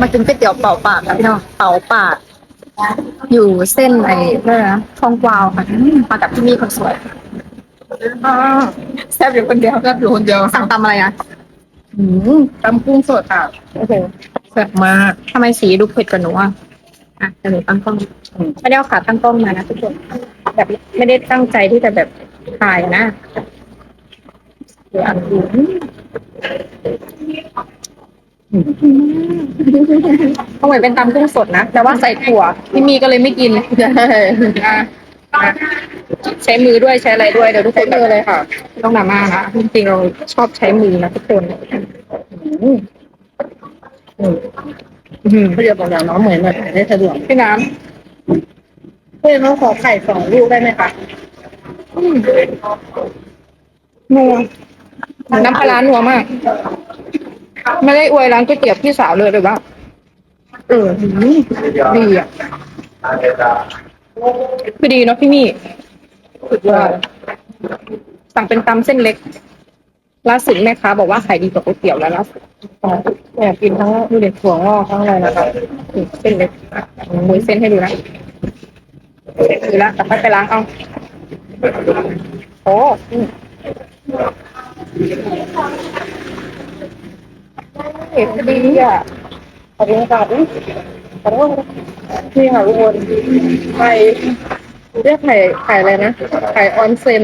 มากินก๋วยเตี๋ยวเป่าปากค่ะพี่น้องเป่าปาก อยู่เส้นไอ้เรื่องนะทองกวาวค่ะอืมมากับพี่มี่คนสวยอ่าแซ่บอยู่คนเดียวแซ่บอยู่คนเดียวสั่งตำอะไรอะอืมตำกุ้งสดค่ะโอ้โหแซ่บมาก ทำไมสีดูเผ็ดกว่าหนูอะอะเดี๋ยวหนูตั้งกล้องอืม ไม่ได้เอาขาตั้งกล้องมานะทุกคนแบบไม่ได้ตั้งใจที่จะแบบถ่ายนะเดี๋ยวอ่านดูเขาเหมือนเป็นตำกุ้งสดนะ แต่ว่าใส่ถั่วพี่มีก็เลยไม่กินใช่อะใช้มือด้วยใช้อะไรด้วยเดี๋ยวทุกคใช้นมือเลยค่ะไม่ต้องดราม่านะจริงๆเราชอบใช้มือนะทุกคนอืมอืมอื้อหือเขาเรียกบอกอย่างน้องเหมือนหน่อยได้สะดวกพี่น้เพื่อนเขาขอไข่สองลูกได้ไหมคะำอืมนัวน้ำปลาร้านัวมาก ไม่ได้อวยร้านก๋วยเตี๋ยวพี่สาวเลยหรือว่าเออดีอะคือดีเนาะพี่มี่สุดยอดสั่งเป็นตำเส้นเล็กล่าสุดแม่ค้าบอกว่าขายดีกว่าก๋วยเตี๋ยวแล้วล่าสุดเนี่ยกินทั้งดูเด็กถั่วงอกทั้งอะไรนะคะเส้นเล็กมุยเส้นให้ดูนะดูแล้วแต่ค่ไปล้างเอาโอ้ อืมเผ็ดดีอะขอบคุณค่ะอุ๊ยขอโทษนี่ค่ะทุกคนไข่เรียกไข่ไข่อะไรนะไข่ออนเซน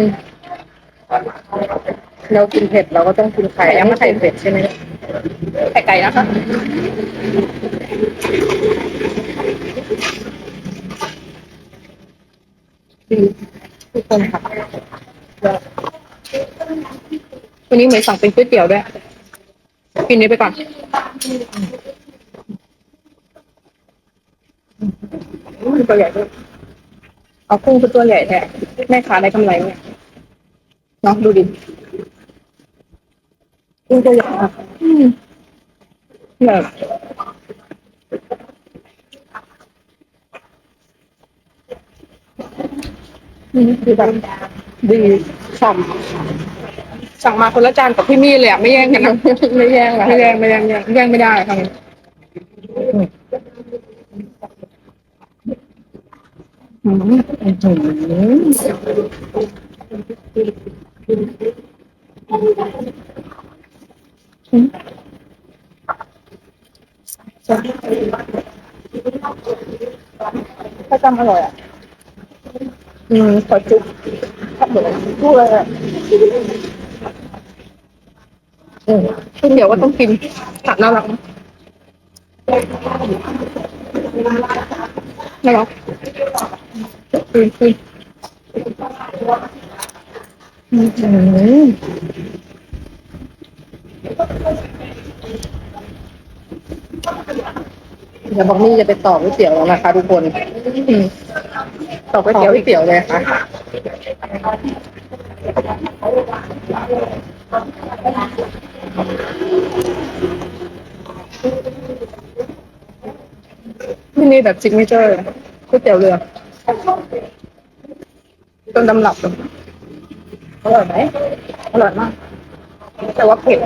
เรากินเผ็ดเราก็ต้องกินไข่ยังไม่ไข่เผ็ดใช่ไหมไข่ไก่นะคะดีทุกคนค่ะวันนี้เหมือนสั่งเป็นก๋วยเตี๋ยวด้วย กินนี้ไปก่อน ตัวใหญ่ด้วยเอากุ้งคือตัวใหญ่แท้แม่ค้าได้กำไรเนี่ยเนาะดูดิกุ้งตัวใหญ่อืมแบบอืมคือแบบดีฉ่ำ สั่งมาคนละจานกับพี่มี่เลยอะไม่แย่งกันนะ ไม่แย่งละไม่แย่งไม่แย่งไม่แย่งแย่งไม่ได้ค่ะอืมอื้อหือข้าวจำอร่อยอะ อืมขอจุ๊บครับเหมือนพูดเลยอะ อืมก๋วยเตี๋ยวก็ต้องกินผักน่ารักน่ารักอืมอืมอืมอืมเดี๋ยวบอกนี่จะไปต่อก๋วยเตี๋ยวแล้วนะคะ ทุกคนต่อก๋วยเตี๋ยวก๋วยเตี๋ยวเลยค่ะ ที่นี่แบบซิกเนเจอร์ก๋วยเตี๋ยวเรือต้นตำรับเลยอร่อยไหมอร่อยมาก แต่ว่าเผ็ด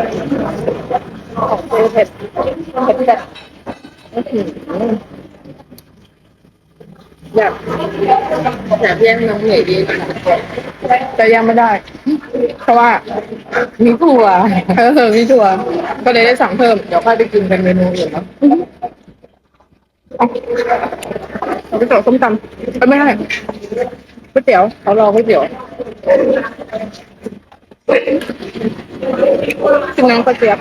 เผ็ดเผ็ดเผ็ดแบบอื้อหืออยากอยากแย่งน้องเหนื่อยดีแต่ยังไม่ได้ เพราะว่า มีถั่วเออมีถั่ว ก็เลยได้สั่งเพิ่ม เดี๋ยวค่อยไปกินเป็นเมนูอื่นเนาะ เอาเอาไปต่อส้มตำเอ้ยไม่ได้ก๋วยเตี๋ยวเขารอก๋วยเตี๋ยวกินน้ำก๋วยเตี๋ยว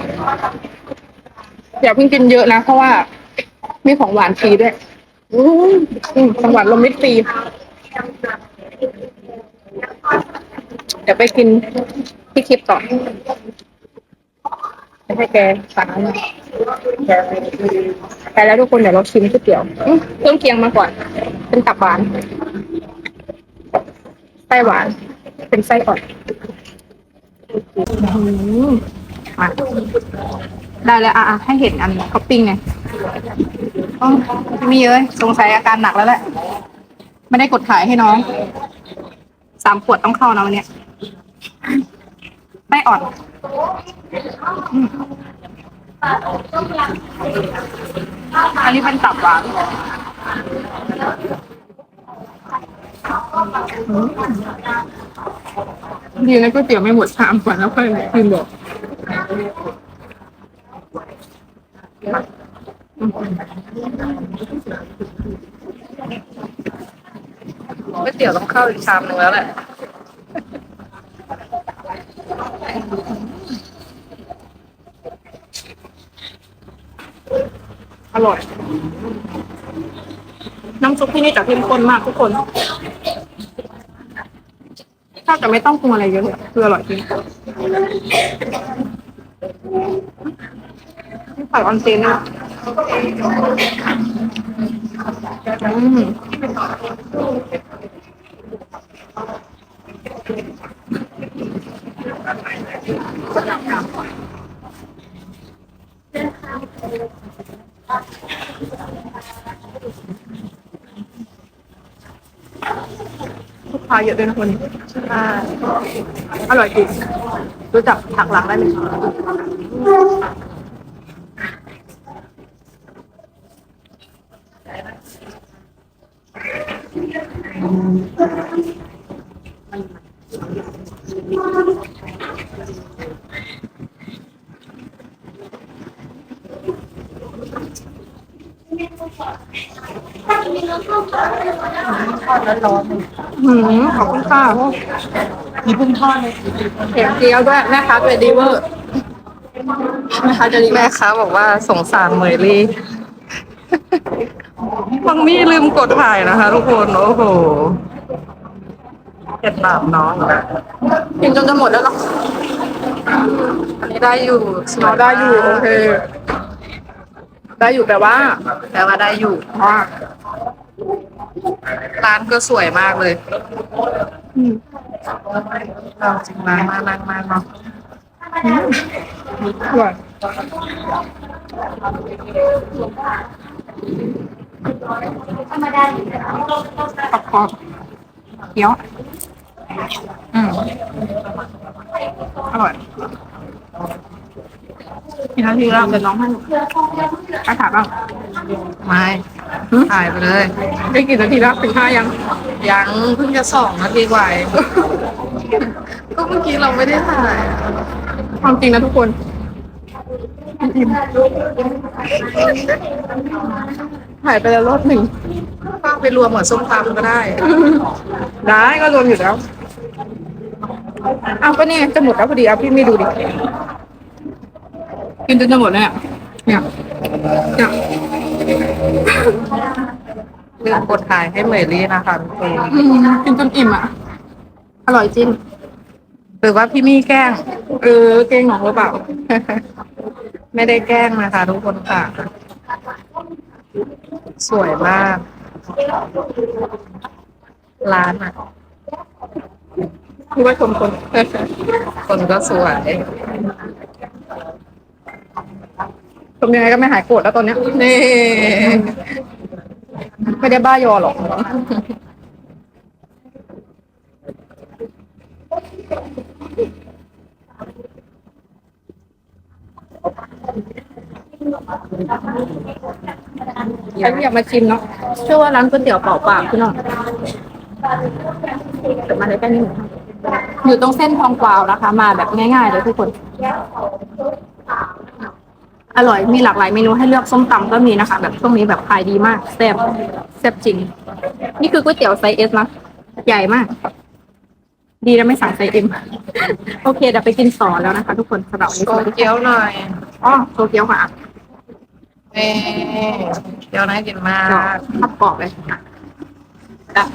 อย่าเพิ่งกินเยอะนะ เพราะว่า มีของหวานฟรีด้วยอืมอืมของหวานลมมิตรฟรีเดี๋ยวไปกินที่คลิปต่อให้แกสั่งอันนี้ ไปแล้วทุกคนเดี๋ยวเราชิมก๋วยเตี๋ยวอืมเครื่องเคียงมาก่อน เป็นตับหวานไส้หวาน เป็นไส้อ่อนอื้อหือมาได้แล้วอะอะให้เห็นอันท็อปปิ้งไงอ๋อพี่มีเอ้ยสงสัยอาการหนักแล้วแหละ ไม่ได้กดถ่ายให้น้อง สามขวดต้องเข้านะวันเนี้ยไส้อ่อน อืม อันนี้เป็นตับหวานดีนะก๋วยเตี๋ยวไม่หมดชามก่อนแล้วค่อยกินบอกก๋วยเตี๋ยวต้องเข้าอีกชามหนึ่งแล้วแหละ อร่อย น้ำซุปที่นี่จะเข้มข้นมากทุกคนถ้าจะไม่ต้องปรุงอะไรเยอะเลยคืออร่อยจริงนี่ไข่ออนเซนนะอืม เยอะด้วยนะคนนี้ใช่อร่อยจริงรู้จักผักหลังได้ไหมอื มขอบคุณค่ะมีพึ่งทอดเลยเห็นเจียวด้วยแม่ค้าเป็นดีเวอร์แม่ค้าจะดีแม่มากค้าบอกว่าสงสารเหมยลี่บางมี่ลืมกดถ่ายนะคะ ทุกคนโอ้โหเก็บหลับน้องนะกินจนจะหมดแล้วเนาะอันนี้ได้อยู่เราได้อยู่โอเคได้อยู่แต่ว่า แต่ว่าได้อยู่ว่า ร้านก็สวยมากเลยอืมเราจริงร้านมากนั่งมากเนาะอร่อยปักคอเกี๊ยวอืมอร่อยกี่นาทีแล้วเดี๋ยวน้องให้อาถามบ้างไม่ ถ่ายไปเลยได้กี่นาทีแล้วถึงห้ายัง ยังเพิ่งจะสองนาทีกว่าเองก็เมื่อกี้เราไม่ได้ถ่าย ความจริงนะทุกคนอิ่มถ่ายไปแล้วรอบหนึ่งก็ไปรวมเหมือนส้มตำก็ได้ ได้ก็รวมอยู่แล้ว เอาก็นี่ไงจะหมดแล้วพอดีเอาพี่ไม่ดูดิ กินจนจะหมดแล้วเนี่ยเนี่ยเนี่ย ลืมกดถ่ายให้เหมยลี่นะคะทุกคนอืมกินจนอิ่มอะ อร่อยจริง หรือว่าพี่มี่แกล้งเออเก่งหนองหรือเปล่า ไม่ได้แกล้งนะคะทุกคนค่ะ สวยมาก ร้านอะคือว่าชมคน คนก็สวยชมยังไงก็ไม่หายโกรธแล้วตอนเนี้ยนี่ ไม่ได้บ้ายอหรอกใครที่อยากมาชิมเนาะเชื่อว่าร้านก๋วยเตี๋ยวเปล่าปากพี่น้องเกิดมาได้แค่นี้อยู่ตรงเส้นทองกวาวนะคะ มาแบบง่ายๆเลยทุกคน อร่อยมีหลากหลายเมนูให้เลือกส้มตำก็มีนะคะ แบบช่วงนี้แบบขายดีมากแซ่บแซ่บจริง นี่คือก๋วยเตี๋ยวไซส์เอสนะใหญ่มาก ดีนะไม่สั่งไซส์เอ็มโอเคเดี๋ยวไปกินต่อแล้วนะคะ ทุกคนสำหรับวันนี้โชสวัสว์ดีเกี๊ยวหน่อยอ๋อโตเกียวค่ะนี่เกี๊ยวน่ากินมาเดี๋ยวกขับกรอบเลยอะ